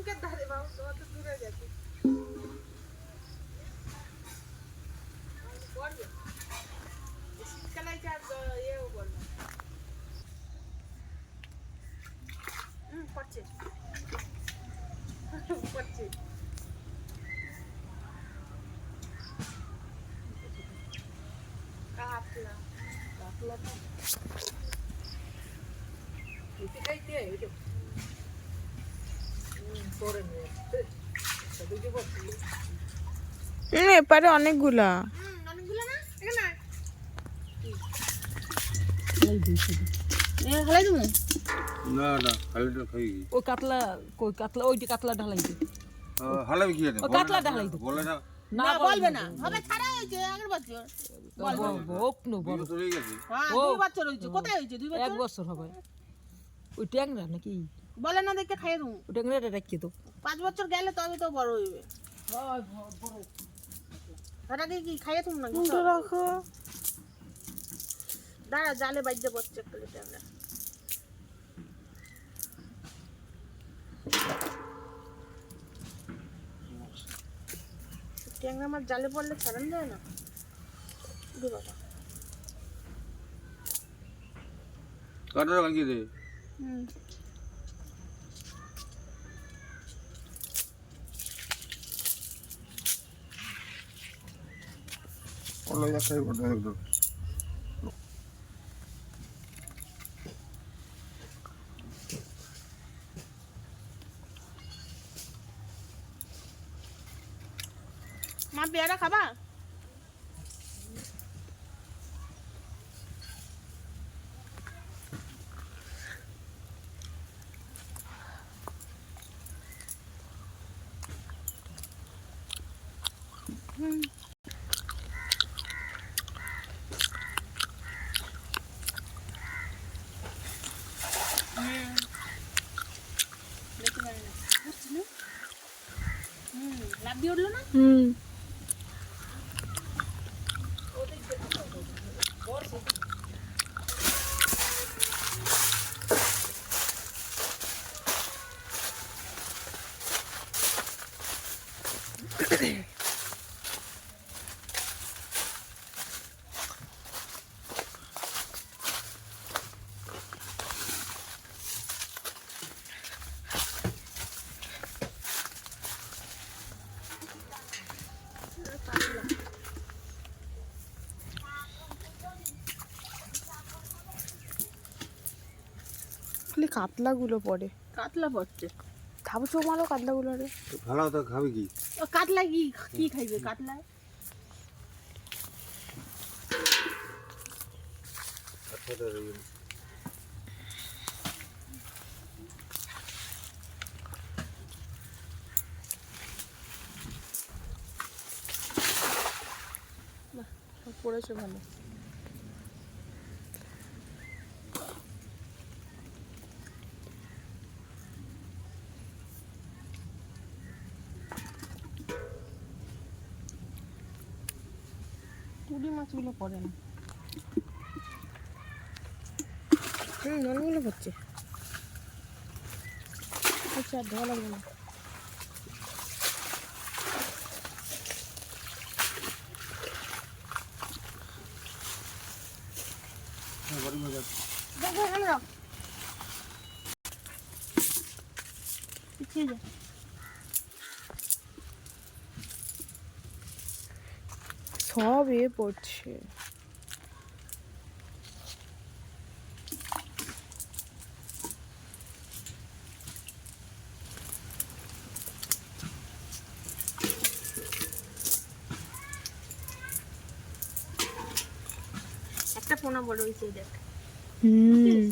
মুখের ধারে বাবু অত দূরে গেছে পড়বে শীতকালে আর ইয়েও পড়বে হুম পড়ছে পড়ছে কাতলা কাতলা না খাইতে হুম এপারে অনেকগুলা। হুম অনেকগুলো না এখানে আয়। খেলাই তুমি না না হালাইটা খাই। ওই কাতলা কাতলা ওই কাতলা ঢালাই দে হালাবি ও কাতলা ঢালাই দে না। না বলবে না। হবে ছাড়া হয়েছে আগের বছর। ওক নো বড় বিয়ে তো গেছে। ও। দুই বছর হয়েছে। কোথায় হয়েছে? দুই এক বছর? বছর হবে। ওই ট্যাংরা নাকি? বলে না দেখে খাইয়ে দেবো। ট্যাংরাটা রাখি তো পাঁচ বছর গেলে তবে তো বড় হইবে। ওটাকে কি খাইয়ে তুমি না রাখো। দাঁড়া জালে পড়ছে একটা ট্যাংরা আমার জালে পড়লে ছাড়ানো যায় না? বাবা হুম। যা খাই বড় একদম মা পেয়ারা খাবা হুম লাভ দিয়ে উঠল না? হুম। খালি কাতলাগুলো পড়ে। কাতলা পড়ছে। খাব চো মারো কাতলাগুলো রে ভালো তো খাবি কি? কাতলা কি কি খাইবে কাতলা? পড়েছে ভালো। তুলি মাছগুলো পড়ে না। হুম অনেকগুলো পড়ছে আচ্ছা ধোয়া লাগবে না। দেখো এখানে রাখ। পিছিয়ে যা। সব এ পড়ছে। একটা পোনা বড় হয়েছে দেখ। হুম।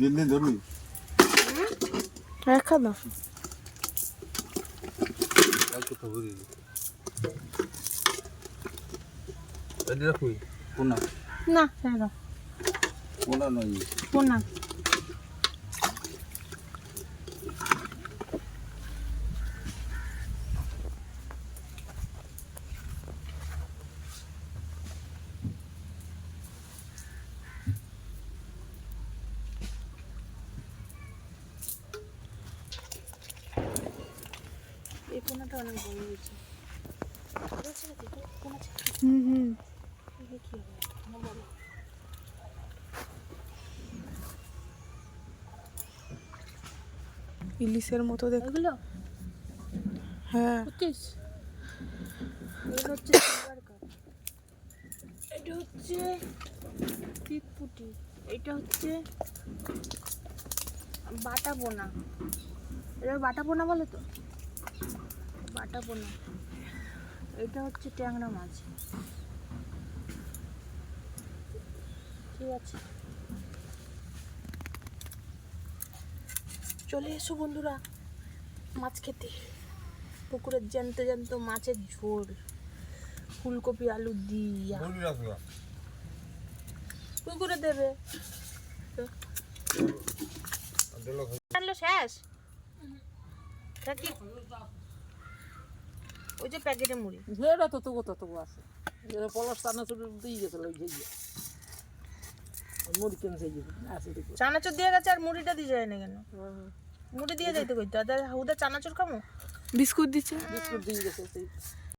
দিন ধরবি দেখা দাও কালকে তো ভরি এদিকে রাখবি পোনা না দাও পোনা নয় পোনা অনেক বড় হয়েছে। হুম হুম। ইলিশের মতো দেখ এগুলো? হ্যাঁ। এটা হচ্ছে এটা হচ্ছে বাটা বোনা এটা বাটা পোনা বলে তো? বাটা পোনা এটা হচ্ছে ট্যাংরা মাছ। ঠিক আছে। চলে এসো বন্ধুরা মাছ খেতে। পুকুরের জ্যান্ত জ্যান্ত মাছের ঝোল। ফুলকপি আলু দিয়া। পুকুরে দেবে। শেষ? ওই যে প্যাকেটে মুড়ি। যেটা তো তবু তো তবু আছে। যেটা পলাশ চানাচুর দিয়ে গেছিল ওই ঝেঁকে মুড়ি কেন সেই আছে দেখো চানাচুর দিয়ে গেছে আর মুড়িটা দিয়ে যায় না কেন? মুড়ি দিয়ে যাইতে কই? দাদা হুদা চানাচুর খামো? বিস্কুট দিচ্ছে? বিস্কুট দিয়ে গেছে সেই।